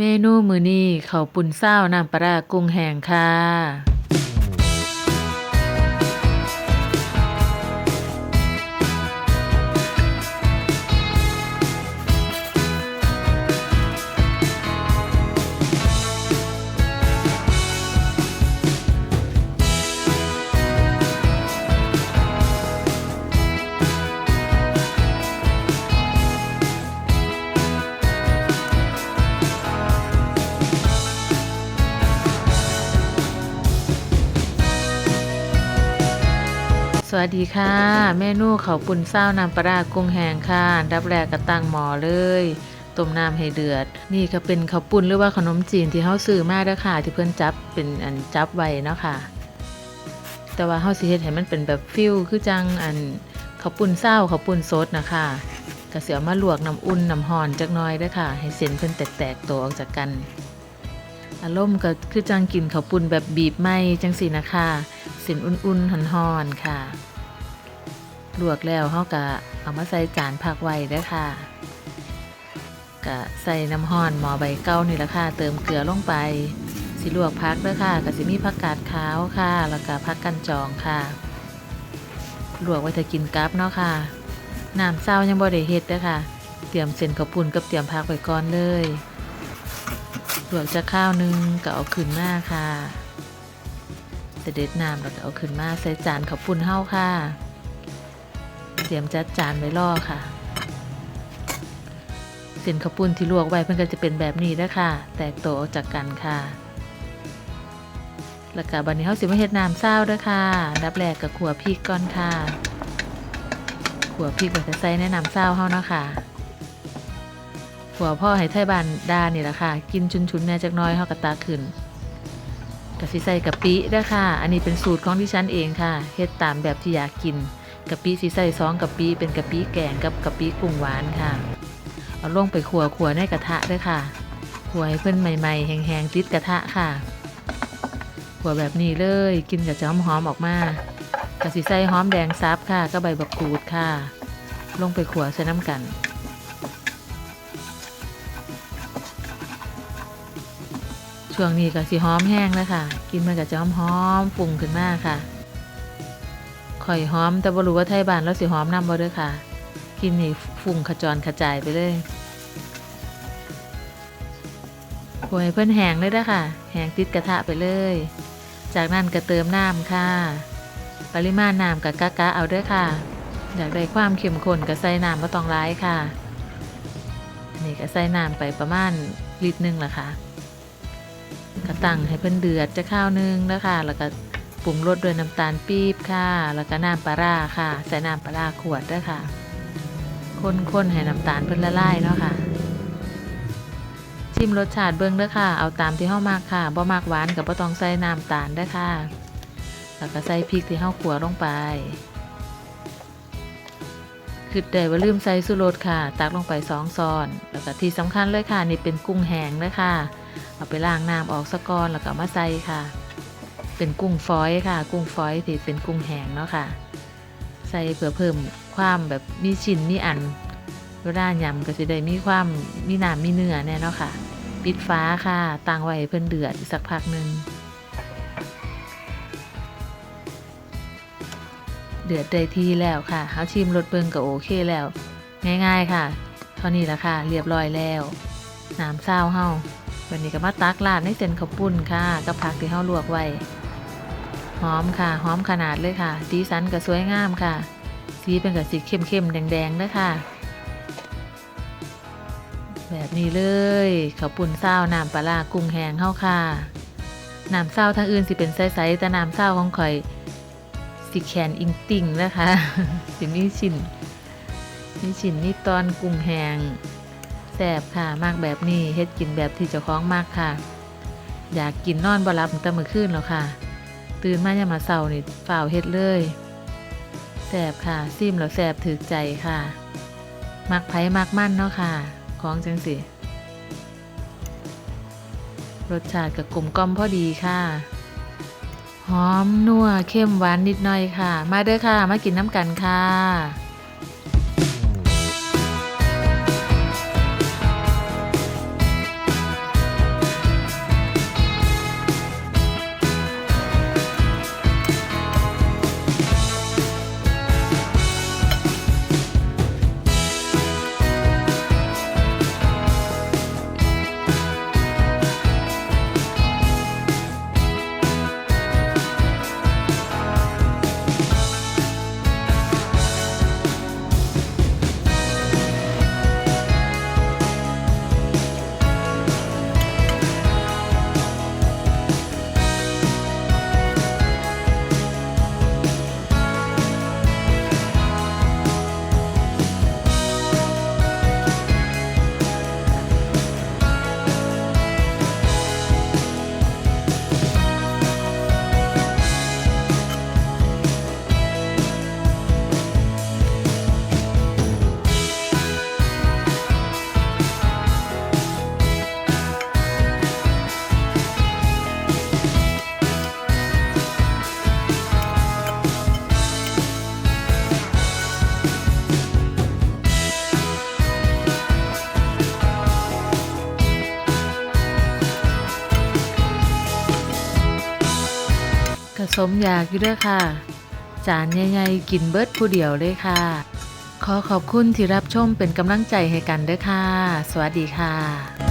เมนูมื้อนี้ข้าวปุ้นซาวน้ำปลาร้ากุ้งแห้งค่ะ วัสดีค่ะ เมนูข้าวปุ้นซาน้ำปลากุ้งแห้งค่ะอันดับแรกก็ตั้งหม้อเลยต้มน้ำให้เดือด นี่ก็เป็นข้าวปุ้นหรือว่าขนมจีนที่เฮาซื้อมาเด้อค่ะ ที่เพิ่อนจับเป็นอันจับไว้เนาะค่ะ แต่ว่าเฮาสิเฮ็ดให้มันเป็นแบบฟิลคือจังอันข้าวปุ้นซาข้าวปุ้นสดนะคะก็สิเอามาลวกน้ำอุ่นน้ำร้อนจักน่อยเด้อค่ะ ให้เส้นเพิ่นแตกๆตัวออกจากกัน อารมณ์ก็คือจังกินข้าวปุ้นแบบบีบไหมจังสินะคะเส้นอุ่นๆห่อนๆค่ะลวกแล้วเฮาก็เอามาใส่จานพักไว้เด้ค่ะก็ใส่น้ำร้อนหม้อใบเก่านี่ละค่ะ เติมเกลือลงไป สิลวกพักเด้อค่ะก็สิมีผักกาดขาวค่ะ แล้วก็ผักกันจองค่ะ ลวกไว้ถ้ากินกับเนาะค่ะ น้ำเศร้ายังบ่ได้เฮ็ดเด้อค่ะ เตรียมเส้นข้าวปุ้นกับเตรียมผักไว้ก่อนเลย ลวกจะข้าวหนึงก็เอาขึ้นมาค่ะแต่เด็ดน้ำแล้วก็เอาขึ้นมาใส่จานข้าวปุ้นเฮาค่ะ เตรียมจัดจานไว้รอค่ะเส้นข้าวปุ้นที่ลวกไว้เพิ่นก็จะเป็นแบบนี้นะค่ะ แตกโตออกจากกันค่ะแล้วก็บัดนี้เฮาสิมาเฮ็ดน้ำเศร้าด้อค่ะอันดับแรกก็ขัวพริกก่อนค่ะขัวพริกแล้วก็ใส่ในน้ำเศร้าเฮาเนาะค่ะ ขัวพ่อให้ไทยบ้านดานี่แหละค่ะ กินชุนๆแหน่จักน้อยเฮาก็ตาขึ้นกะสิใส่กะปิด้ค่ะ อันนี้เป็นสูตรของดิฉันเองค่ะเฮ็ดตามแบบที่อยากกินกะปิสีใส่ซองกะปิเป็นกะปิแกงกับกะปิกุ้งหวานค่ะ เอาลงไปขัวขัวในกระทะด้วยค่ะขัวให้เพิ่นใหม่ๆแห้งๆติดกระทะค่ะขัวแบบนี้เลยกินกับจะหอมออกมากะสิใส่หอมแดงซับค่ะก็ใบบักกูดค่ะ ลงไปขัวใส่น้ำกัน ช่วงนี้ก็สิหอมแห้งแล้วค่ะ กินมันก็จะหอมๆฟุ้งขึ้นมากค่ะข่อยหอมแต่บ่รู้ว่าไทยบ้านแล้วสิหอมนำบ่เด้อค่ะ กินนี่ฟุ้งขจรกระจายไปเลยโอยเพิ่นแห้งเลยด้ค่ะ แห้งติดกระทะไปเลย จากนั้นก็เติมน้ำค่ะ ปริมาณน้ำกับกะกะเอาด้อค่ะ อยากได้ความเข้มข้นก็ใส่น้ำบ่ต้องร้ายค่ะ นี่ก็ใส่น้ำไปประมาณลิตรหนึงละค่ะ ก็ตั้งให้เพิ่นเดือดจะข้าวหนึงแล้วค่ะแล้วก็ปรุงรสด้วยน้ำตาลปี๊บค่ะ แล้วก็น้ำปลาร้าค่ะ ใส่น้ำปลาร้าขวดด้วยค่ะ คนๆให้น้ำตาลเพิ่นละลายเนาะค่ะ ชิมรสชาติเบิ่งด้อค่ะ เอาตามที่เฮามากค่ะบ่มากหวานกับบ่ต้องใส่น้ำตาลด้อค่ะ แล้วก็ใส่พริกที่เฮาขัวลงไปคือได้ว่าลืมใส่สุรสค่ะ ตักลงไปสองซอน แล้วก็ที่สำคัญเลยค่ะ นี่เป็นกุ้งแห้งเด้อค่ะ เอาไปล้างน้ำออกสะก่อนแล้วก็มาใส่ค่ะ เป็นกุ้งฟอยค่ะ กุ้งฟอยที่เป็นกุ้งแห้งเนาะค่ะ ใส่เพื่อเพิ่มความแบบมีชิ้นมีอันเวลายำก็จะได้มีความมีน้ำมีเนื้อแน่เนาะค่ะ ปิดฟ้าค่ะตั้งไว้เพิ่นเดือดสักพักหนึ่งเดือดได้ที่แล้วค่ะเฮาชิมรสเบิงก็โอเคแล้ว ง่ายๆค่ะ เท่านี้ละค่ะ เรียบร้อยแล้ว น้ำเศร้าเฮา วันนี้ก็มาตักราดในเส้นข้าวปุ้นค่ะ กับผักที่เฮาลวกไว้ หอมค่ะ หอมขนาดเลยค่ะ สีสันก็สวยงามค่ะ สีเป็นกับสีเข้มๆ แดงๆเลยค่ะ แบบนี้เลยข้าวปุ่นเศร้าน้ำปลาร้ากุ้งแห้งเข้าค่ะ น้ำเศร้าทางอื่นสิเป็นใสๆ แต่น้ำเศร้าของข่อยสิแคนอิงติ่งนะคะ สิมีชินมีชินนี่ตอนกุ้งแห้ง แซบค่ะมากแบบนี้เฮ็ดกินแบบที่เจ้าของมากค่ะ อยากกินนอนบ่หลับตั้งแต่มื้อคืนแล้วค่ะ ตื่นมายามมาเศร้านี่ฝ่าวเฮ็ดเลยแสบค่ะซิมแล้วแสบถือใจค่ะ มักไผ่มักมั่นเนาะค่ะ ของจังสิรสชาติกับกลมกล่อมพอดีค่ะหอมนัวเข้มหวานนิดหน่อยค่ะ มาเด้อค่ะ มากินน้ำกันค่ะ สมอยากอยู่เด้วยค่ะ จานใหญ่ๆกินเบิร์ดผู้เดียวเลยค่ะ ขอขอบคุณที่รับชมเป็นกำลังใจให้กันเด้อค่ะ สวัสดีค่ะ